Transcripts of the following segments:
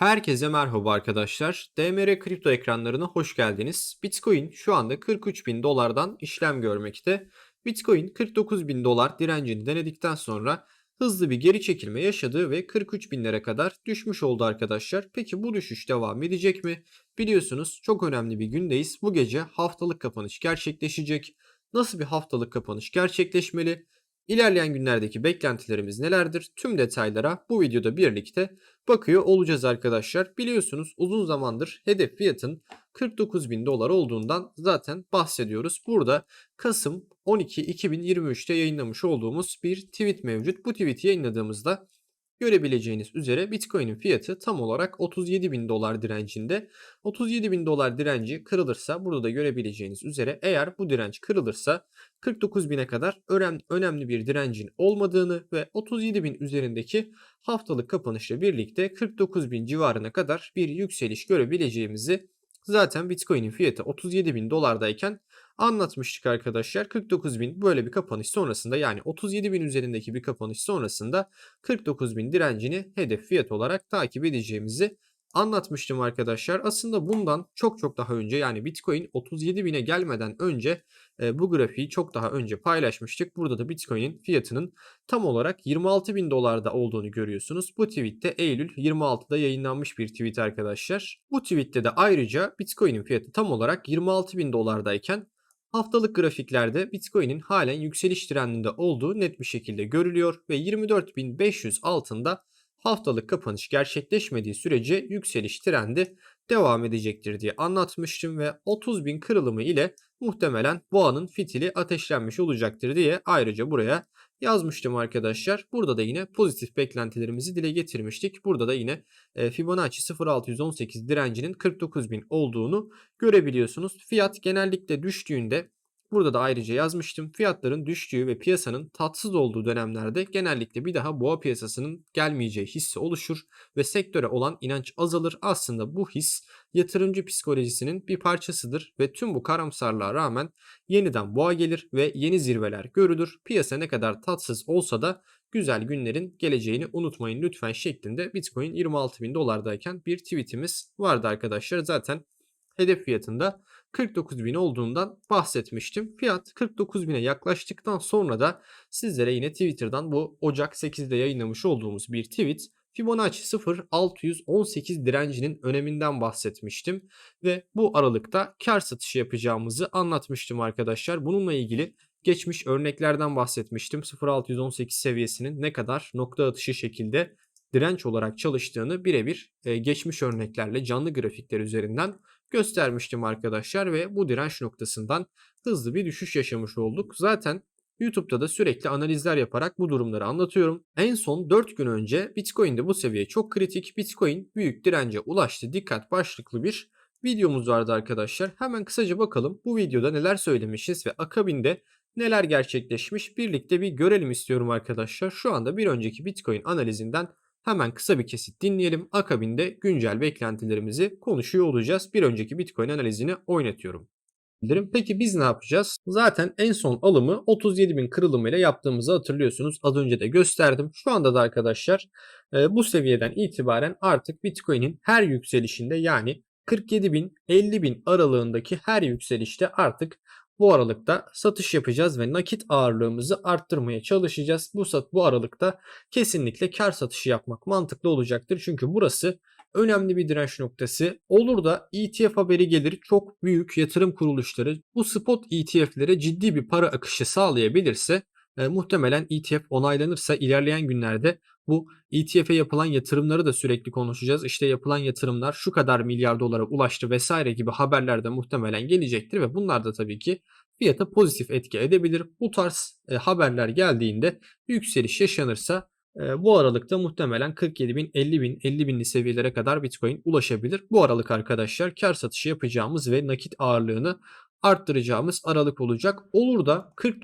Herkese merhaba arkadaşlar. DMR kripto ekranlarına hoş geldiniz. Bitcoin şu anda 43 bin dolardan işlem görmekte. Bitcoin 49 bin dolar direncini denedikten sonra hızlı bir geri çekilme yaşadı ve 43 binlere kadar düşmüş oldu arkadaşlar. Peki bu düşüş devam edecek mi? Biliyorsunuz çok önemli bir gündeyiz. Bu gece haftalık kapanış gerçekleşecek. Nasıl bir haftalık kapanış gerçekleşmeli? İlerleyen günlerdeki beklentilerimiz nelerdir? Tüm detaylara bu videoda birlikte bakıyor olacağız arkadaşlar. Biliyorsunuz uzun zamandır hedef fiyatın 49 bin dolar olduğundan zaten bahsediyoruz. Burada Kasım 12 2023'te yayınlamış olduğumuz bir tweet mevcut. Bu tweet'i yayınladığımızda görebileceğiniz üzere Bitcoin'in fiyatı tam olarak 37 bin dolar direncinde. 37 bin dolar direnci kırılırsa burada da görebileceğiniz üzere eğer bu direnç kırılırsa 49 bine kadar önemli bir direncin olmadığını ve 37 bin üzerindeki haftalık kapanışla birlikte 49 bin civarına kadar bir yükseliş görebileceğimizi zaten Bitcoin'in fiyatı 37 bin dolardayken anlatmıştık arkadaşlar. 49 bin böyle bir kapanış sonrasında yani 37 bin üzerindeki bir kapanış sonrasında 49 bin direncini hedef fiyat olarak takip edeceğimizi anlatmıştım arkadaşlar. Aslında bundan çok çok daha önce yani Bitcoin 37 bine gelmeden önce e, bu grafiği çok daha önce paylaşmıştık. Burada da Bitcoin'in fiyatının tam olarak 26 bin dolarda olduğunu görüyorsunuz. Bu tweette Eylül 26'da yayınlanmış bir tweet arkadaşlar. Bu tweette de ayrıca Bitcoin'in fiyatı tam olarak 26 bin dolardayken Haftalık grafiklerde Bitcoin'in halen yükseliş trendinde olduğu net bir şekilde görülüyor ve 24.500 altında haftalık kapanış gerçekleşmediği sürece yükseliş trendi devam edecektir diye anlatmıştım ve 30.000 kırılımı ile muhtemelen boğanın fitili ateşlenmiş olacaktır diye ayrıca buraya yazmıştım arkadaşlar. Burada da yine pozitif beklentilerimizi dile getirmiştik. Burada da yine e, Fibonacci 0618 direncinin 49.000 olduğunu görebiliyorsunuz. Fiyat genellikle düştüğünde Burada da ayrıca yazmıştım. Fiyatların düştüğü ve piyasanın tatsız olduğu dönemlerde genellikle bir daha boğa piyasasının gelmeyeceği hissi oluşur ve sektöre olan inanç azalır. Aslında bu his yatırımcı psikolojisinin bir parçasıdır ve tüm bu karamsarlığa rağmen yeniden boğa gelir ve yeni zirveler görülür. Piyasa ne kadar tatsız olsa da güzel günlerin geleceğini unutmayın lütfen şeklinde Bitcoin 26 bin dolardayken bir tweetimiz vardı arkadaşlar. Zaten hedef fiyatında 49 bin olduğundan bahsetmiştim. Fiyat 49 bine yaklaştıktan sonra da sizlere yine Twitter'dan bu Ocak 8'de yayınlamış olduğumuz bir tweet Fibonacci 0.618 direncinin öneminden bahsetmiştim ve bu aralıkta kar satışı yapacağımızı anlatmıştım arkadaşlar. Bununla ilgili geçmiş örneklerden bahsetmiştim. 0.618 seviyesinin ne kadar nokta atışı şekilde direnç olarak çalıştığını birebir geçmiş örneklerle canlı grafikler üzerinden göstermiştim arkadaşlar ve bu direnç noktasından hızlı bir düşüş yaşamış olduk. Zaten YouTube'da da sürekli analizler yaparak bu durumları anlatıyorum. En son 4 gün önce Bitcoin'de bu seviye çok kritik. Bitcoin büyük dirence ulaştı. Dikkat başlıklı bir videomuz vardı arkadaşlar. Hemen kısaca bakalım bu videoda neler söylemişiz ve akabinde neler gerçekleşmiş birlikte bir görelim istiyorum arkadaşlar. Şu anda bir önceki Bitcoin analizinden Hemen kısa bir kesit dinleyelim. Akabinde güncel beklentilerimizi konuşuyor olacağız. Bir önceki Bitcoin analizini oynatıyorum. Peki biz ne yapacağız? Zaten en son alımı 37 bin kırılımıyla yaptığımızı hatırlıyorsunuz. Az önce de gösterdim. Şu anda da arkadaşlar e, bu seviyeden itibaren artık Bitcoin'in her yükselişinde yani 47 bin 50 bin aralığındaki her yükselişte artık bu aralıkta satış yapacağız ve nakit ağırlığımızı arttırmaya çalışacağız. Bu sat bu aralıkta kesinlikle kar satışı yapmak mantıklı olacaktır. Çünkü burası önemli bir direnç noktası. Olur da ETF haberi gelir çok büyük yatırım kuruluşları bu spot ETF'lere ciddi bir para akışı sağlayabilirse e, muhtemelen ETF onaylanırsa ilerleyen günlerde bu ETF'e yapılan yatırımları da sürekli konuşacağız. İşte yapılan yatırımlar şu kadar milyar dolara ulaştı vesaire gibi haberler de muhtemelen gelecektir ve bunlar da tabii ki fiyata pozitif etki edebilir. Bu tarz e, haberler geldiğinde yükseliş yaşanırsa e, bu aralıkta muhtemelen 47 bin, 50 bin, 50 binli seviyelere kadar Bitcoin ulaşabilir. Bu aralık arkadaşlar kar satışı yapacağımız ve nakit ağırlığını arttıracağımız aralık olacak. Olur da 40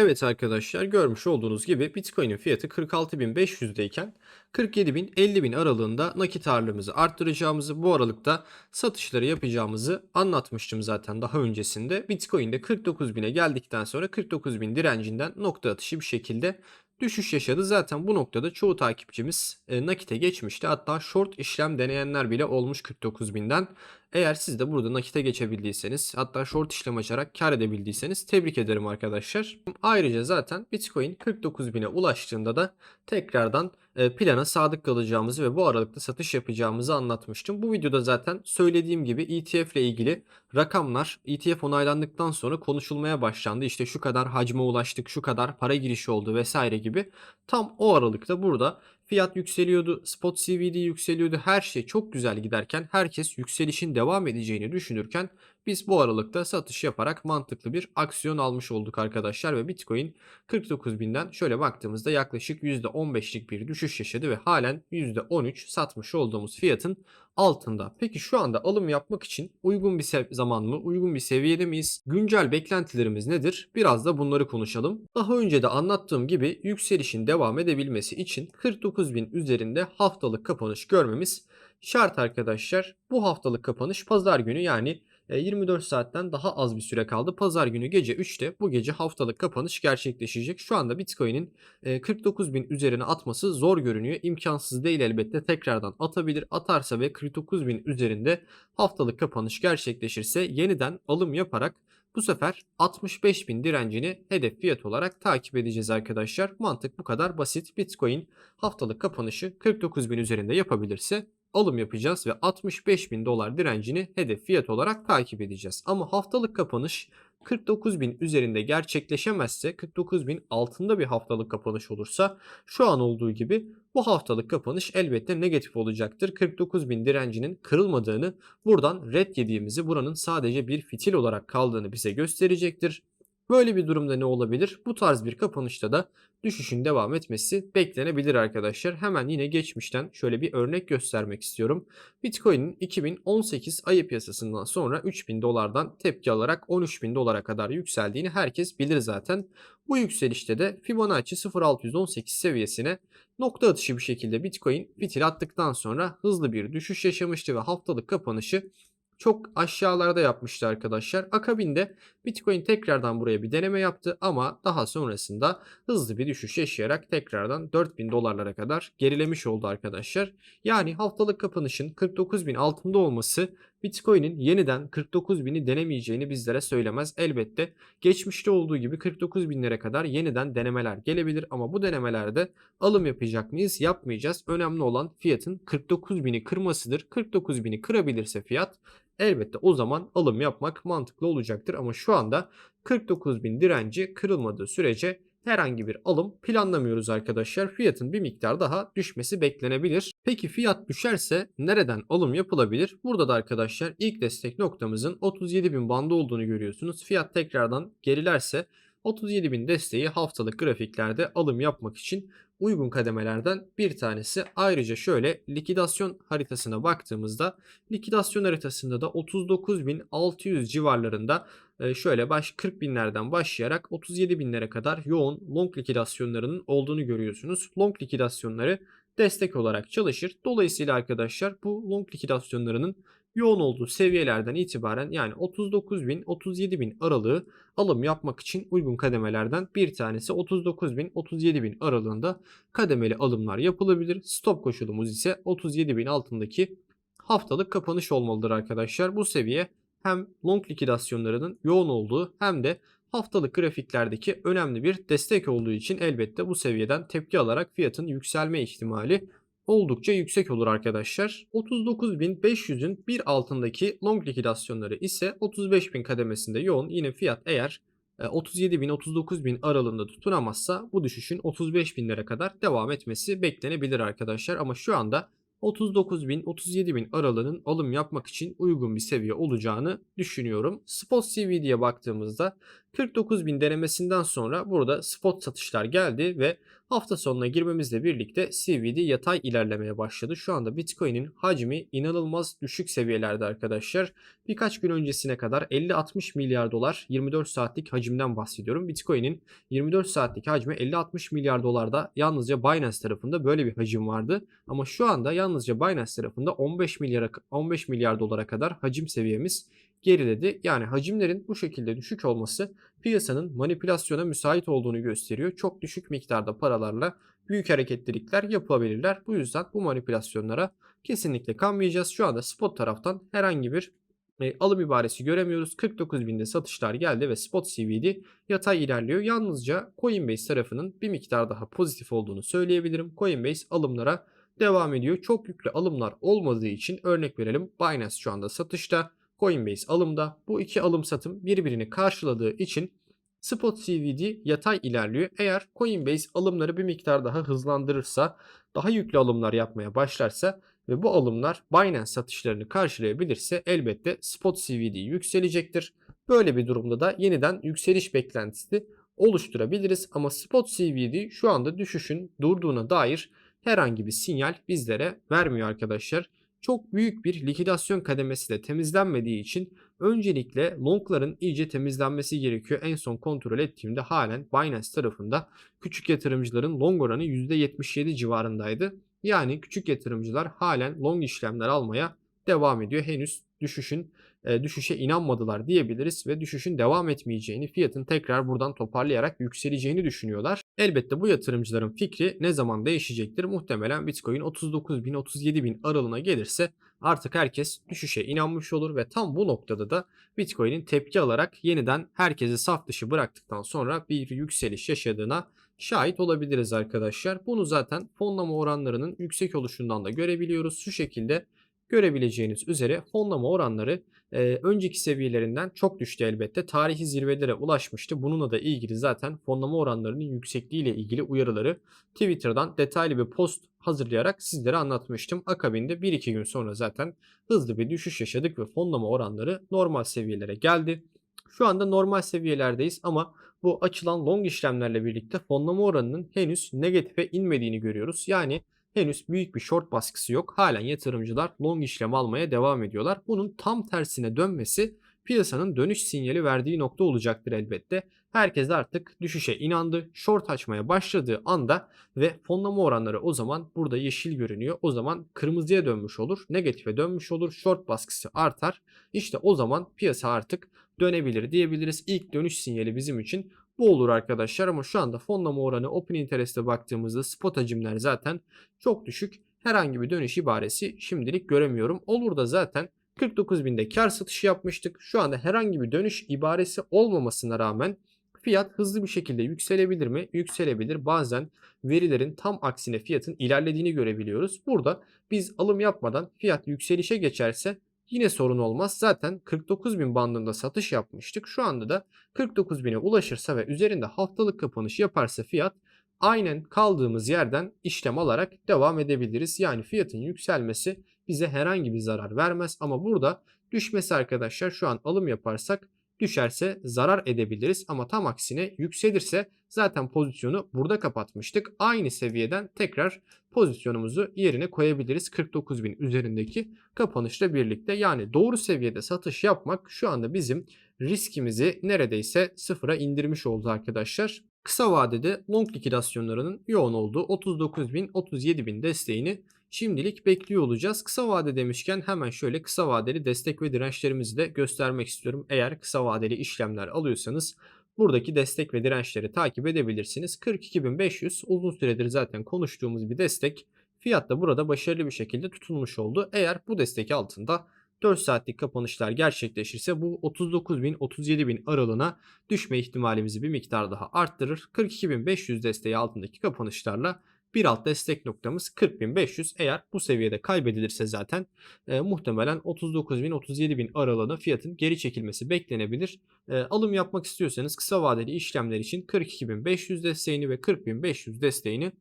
Evet arkadaşlar görmüş olduğunuz gibi Bitcoin'in fiyatı 46.500'deyken 47.000 50.000 aralığında nakit ağırlığımızı arttıracağımızı bu aralıkta satışları yapacağımızı anlatmıştım zaten daha öncesinde. Bitcoin'de 49.000'e geldikten sonra 49.000 direncinden nokta atışı bir şekilde düşüş yaşadı. Zaten bu noktada çoğu takipçimiz e, nakite geçmişti. Hatta short işlem deneyenler bile olmuş 49.000'den. Eğer siz de burada nakite geçebildiyseniz hatta short işlem açarak kar edebildiyseniz tebrik ederim arkadaşlar. Ayrıca zaten Bitcoin 49.000'e ulaştığında da tekrardan e, plana sadık kalacağımızı ve bu aralıkta satış yapacağımızı anlatmıştım. Bu videoda zaten söylediğim gibi ETF ile ilgili rakamlar ETF onaylandıktan sonra konuşulmaya başlandı. İşte şu kadar hacme ulaştık, şu kadar para girişi oldu vesaire gibi. Tam o aralıkta burada fiyat yükseliyordu, spot CVD yükseliyordu. Her şey çok güzel giderken herkes yükselişin devam edeceğini düşünürken biz bu aralıkta satış yaparak mantıklı bir aksiyon almış olduk arkadaşlar ve Bitcoin 49.000'den şöyle baktığımızda yaklaşık %15'lik bir düşüş yaşadı ve halen %13 satmış olduğumuz fiyatın altında. Peki şu anda alım yapmak için uygun bir zaman mı? Uygun bir seviyede miyiz? Güncel beklentilerimiz nedir? Biraz da bunları konuşalım. Daha önce de anlattığım gibi yükselişin devam edebilmesi için 49.000 üzerinde haftalık kapanış görmemiz şart arkadaşlar. Bu haftalık kapanış pazar günü yani 24 saatten daha az bir süre kaldı. Pazar günü gece 3'te bu gece haftalık kapanış gerçekleşecek. Şu anda Bitcoin'in 49 bin üzerine atması zor görünüyor. İmkansız değil elbette tekrardan atabilir. Atarsa ve 49 bin üzerinde haftalık kapanış gerçekleşirse yeniden alım yaparak bu sefer 65 bin direncini hedef fiyat olarak takip edeceğiz arkadaşlar. Mantık bu kadar basit. Bitcoin haftalık kapanışı 49 bin üzerinde yapabilirse alım yapacağız ve 65 bin dolar direncini hedef fiyat olarak takip edeceğiz. Ama haftalık kapanış 49 bin üzerinde gerçekleşemezse 49 bin altında bir haftalık kapanış olursa şu an olduğu gibi bu haftalık kapanış elbette negatif olacaktır. 49 bin direncinin kırılmadığını buradan red yediğimizi buranın sadece bir fitil olarak kaldığını bize gösterecektir. Böyle bir durumda ne olabilir? Bu tarz bir kapanışta da düşüşün devam etmesi beklenebilir arkadaşlar. Hemen yine geçmişten şöyle bir örnek göstermek istiyorum. Bitcoin'in 2018 ayı piyasasından sonra 3000 dolardan tepki alarak 13000 dolara kadar yükseldiğini herkes bilir zaten. Bu yükselişte de Fibonacci 0618 seviyesine nokta atışı bir şekilde Bitcoin fitil attıktan sonra hızlı bir düşüş yaşamıştı ve haftalık kapanışı çok aşağılarda yapmıştı arkadaşlar. Akabinde Bitcoin tekrardan buraya bir deneme yaptı ama daha sonrasında hızlı bir düşüş yaşayarak tekrardan 4000 dolarlara kadar gerilemiş oldu arkadaşlar. Yani haftalık kapanışın 49.000 altında olması Bitcoin'in yeniden 49.000'i denemeyeceğini bizlere söylemez. Elbette geçmişte olduğu gibi 49.000'lere kadar yeniden denemeler gelebilir ama bu denemelerde alım yapacak mıyız? Yapmayacağız. Önemli olan fiyatın 49.000'i kırmasıdır. 49.000'i kırabilirse fiyat elbette o zaman alım yapmak mantıklı olacaktır. Ama şu anda 49.000 direnci kırılmadığı sürece herhangi bir alım planlamıyoruz arkadaşlar. Fiyatın bir miktar daha düşmesi beklenebilir. Peki fiyat düşerse nereden alım yapılabilir? Burada da arkadaşlar ilk destek noktamızın 37.000 bandı olduğunu görüyorsunuz. Fiyat tekrardan gerilerse 37.000 desteği haftalık grafiklerde alım yapmak için uygun kademelerden bir tanesi. Ayrıca şöyle likidasyon haritasına baktığımızda likidasyon haritasında da 39.600 civarlarında e, şöyle baş 40 binlerden başlayarak 37 binlere kadar yoğun long likidasyonlarının olduğunu görüyorsunuz. Long likidasyonları destek olarak çalışır. Dolayısıyla arkadaşlar bu long likidasyonlarının yoğun olduğu seviyelerden itibaren yani 39 bin 37 bin aralığı alım yapmak için uygun kademelerden bir tanesi 39 bin 37 bin aralığında kademeli alımlar yapılabilir. Stop koşulumuz ise 37 bin altındaki haftalık kapanış olmalıdır arkadaşlar. Bu seviye hem long likidasyonlarının yoğun olduğu hem de haftalık grafiklerdeki önemli bir destek olduğu için elbette bu seviyeden tepki alarak fiyatın yükselme ihtimali oldukça yüksek olur arkadaşlar. 39.500'ün bir altındaki long likidasyonları ise 35.000 kademesinde yoğun. Yine fiyat eğer 37.000-39.000 e, aralığında tutunamazsa bu düşüşün 35.000'lere kadar devam etmesi beklenebilir arkadaşlar. Ama şu anda 39.000 37.000 aralığının alım yapmak için uygun bir seviye olacağını düşünüyorum. Spot CVD'ye baktığımızda 49.000 denemesinden sonra burada spot satışlar geldi ve hafta sonuna girmemizle birlikte CVD yatay ilerlemeye başladı. Şu anda Bitcoin'in hacmi inanılmaz düşük seviyelerde arkadaşlar. Birkaç gün öncesine kadar 50-60 milyar dolar 24 saatlik hacimden bahsediyorum. Bitcoin'in 24 saatlik hacmi 50-60 milyar dolarda yalnızca Binance tarafında böyle bir hacim vardı. Ama şu anda yalnızca Binance tarafında 15 milyar 15 milyar dolara kadar hacim seviyemiz geriledi. Yani hacimlerin bu şekilde düşük olması piyasanın manipülasyona müsait olduğunu gösteriyor. Çok düşük miktarda paralarla büyük hareketlilikler yapabilirler. Bu yüzden bu manipülasyonlara kesinlikle kanmayacağız. Şu anda spot taraftan herhangi bir e, alım ibaresi göremiyoruz. 49.000'de satışlar geldi ve spot CVD yatay ilerliyor. Yalnızca Coinbase tarafının bir miktar daha pozitif olduğunu söyleyebilirim. Coinbase alımlara devam ediyor. Çok yüklü alımlar olmadığı için örnek verelim. Binance şu anda satışta. Coinbase alımda. Bu iki alım satım birbirini karşıladığı için Spot CVD yatay ilerliyor. Eğer Coinbase alımları bir miktar daha hızlandırırsa, daha yüklü alımlar yapmaya başlarsa ve bu alımlar Binance satışlarını karşılayabilirse elbette spot CVD yükselecektir. Böyle bir durumda da yeniden yükseliş beklentisi oluşturabiliriz ama spot CVD şu anda düşüşün durduğuna dair herhangi bir sinyal bizlere vermiyor arkadaşlar. Çok büyük bir likidasyon kademesi de temizlenmediği için öncelikle longların iyice temizlenmesi gerekiyor. En son kontrol ettiğimde halen Binance tarafında küçük yatırımcıların long oranı %77 civarındaydı. Yani küçük yatırımcılar halen long işlemler almaya devam ediyor. Henüz düşüşün e, düşüşe inanmadılar diyebiliriz ve düşüşün devam etmeyeceğini, fiyatın tekrar buradan toparlayarak yükseleceğini düşünüyorlar. Elbette bu yatırımcıların fikri ne zaman değişecektir? Muhtemelen Bitcoin 39 bin 37 bin aralığına gelirse artık herkes düşüşe inanmış olur ve tam bu noktada da Bitcoin'in tepki alarak yeniden herkesi saf dışı bıraktıktan sonra bir yükseliş yaşadığına şahit olabiliriz arkadaşlar. Bunu zaten fonlama oranlarının yüksek oluşundan da görebiliyoruz. Şu şekilde görebileceğiniz üzere fonlama oranları e, önceki seviyelerinden çok düştü elbette. Tarihi zirvelere ulaşmıştı. Bununla da ilgili zaten fonlama oranlarının yüksekliği ile ilgili uyarıları Twitter'dan detaylı bir post hazırlayarak sizlere anlatmıştım. Akabinde 1-2 gün sonra zaten hızlı bir düşüş yaşadık ve fonlama oranları normal seviyelere geldi. Şu anda normal seviyelerdeyiz ama bu açılan long işlemlerle birlikte fonlama oranının henüz negatife inmediğini görüyoruz. Yani henüz büyük bir short baskısı yok. Halen yatırımcılar long işlem almaya devam ediyorlar. Bunun tam tersine dönmesi piyasanın dönüş sinyali verdiği nokta olacaktır elbette. Herkes artık düşüşe inandı. Short açmaya başladığı anda ve fonlama oranları o zaman burada yeşil görünüyor. O zaman kırmızıya dönmüş olur. Negatife dönmüş olur. Short baskısı artar. İşte o zaman piyasa artık dönebilir diyebiliriz. İlk dönüş sinyali bizim için bu olur arkadaşlar ama şu anda fonlama oranı Open Interest'e baktığımızda spot hacimler zaten çok düşük. Herhangi bir dönüş ibaresi şimdilik göremiyorum. Olur da zaten 49.000'de kar satışı yapmıştık. Şu anda herhangi bir dönüş ibaresi olmamasına rağmen fiyat hızlı bir şekilde yükselebilir mi? Yükselebilir. Bazen verilerin tam aksine fiyatın ilerlediğini görebiliyoruz. Burada biz alım yapmadan fiyat yükselişe geçerse Yine sorun olmaz. Zaten 49.000 bandında satış yapmıştık. Şu anda da 49.000'e ulaşırsa ve üzerinde haftalık kapanış yaparsa fiyat aynen kaldığımız yerden işlem alarak devam edebiliriz. Yani fiyatın yükselmesi bize herhangi bir zarar vermez ama burada düşmesi arkadaşlar şu an alım yaparsak düşerse zarar edebiliriz ama tam aksine yükselirse zaten pozisyonu burada kapatmıştık. Aynı seviyeden tekrar pozisyonumuzu yerine koyabiliriz 49.000 üzerindeki kapanışla birlikte. Yani doğru seviyede satış yapmak şu anda bizim riskimizi neredeyse sıfıra indirmiş oldu arkadaşlar. Kısa vadede long likidasyonlarının yoğun olduğu 39.000 37.000 desteğini şimdilik bekliyor olacağız. Kısa vade demişken hemen şöyle kısa vadeli destek ve dirençlerimizi de göstermek istiyorum. Eğer kısa vadeli işlemler alıyorsanız buradaki destek ve dirençleri takip edebilirsiniz. 42.500 uzun süredir zaten konuştuğumuz bir destek. Fiyat da burada başarılı bir şekilde tutulmuş oldu. Eğer bu destek altında 4 saatlik kapanışlar gerçekleşirse bu 39.000 37.000 aralığına düşme ihtimalimizi bir miktar daha arttırır. 42.500 desteği altındaki kapanışlarla bir alt destek noktamız 40.500. Eğer bu seviyede kaybedilirse zaten e, muhtemelen 39.000 37.000 aralığına fiyatın geri çekilmesi beklenebilir. E, alım yapmak istiyorsanız kısa vadeli işlemler için 42.500 desteğini ve 40.500 desteğini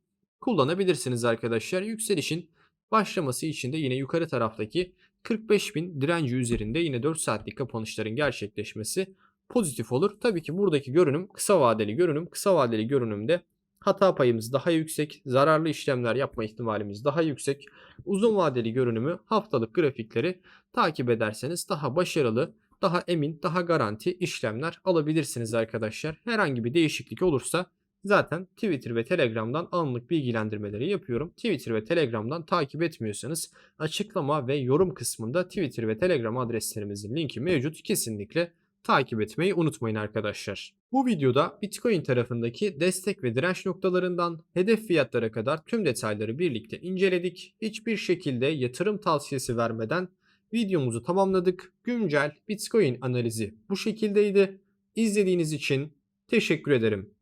kullanabilirsiniz arkadaşlar. Yükselişin başlaması için de yine yukarı taraftaki 45.000 direnci üzerinde yine 4 saatlik kapanışların gerçekleşmesi pozitif olur. Tabii ki buradaki görünüm kısa vadeli görünüm. Kısa vadeli görünümde hata payımız daha yüksek, zararlı işlemler yapma ihtimalimiz daha yüksek. Uzun vadeli görünümü haftalık grafikleri takip ederseniz daha başarılı, daha emin, daha garanti işlemler alabilirsiniz arkadaşlar. Herhangi bir değişiklik olursa Zaten Twitter ve Telegram'dan anlık bilgilendirmeleri yapıyorum. Twitter ve Telegram'dan takip etmiyorsanız açıklama ve yorum kısmında Twitter ve Telegram adreslerimizin linki mevcut. Kesinlikle takip etmeyi unutmayın arkadaşlar. Bu videoda Bitcoin tarafındaki destek ve direnç noktalarından hedef fiyatlara kadar tüm detayları birlikte inceledik. Hiçbir şekilde yatırım tavsiyesi vermeden videomuzu tamamladık. Güncel Bitcoin analizi bu şekildeydi. İzlediğiniz için teşekkür ederim.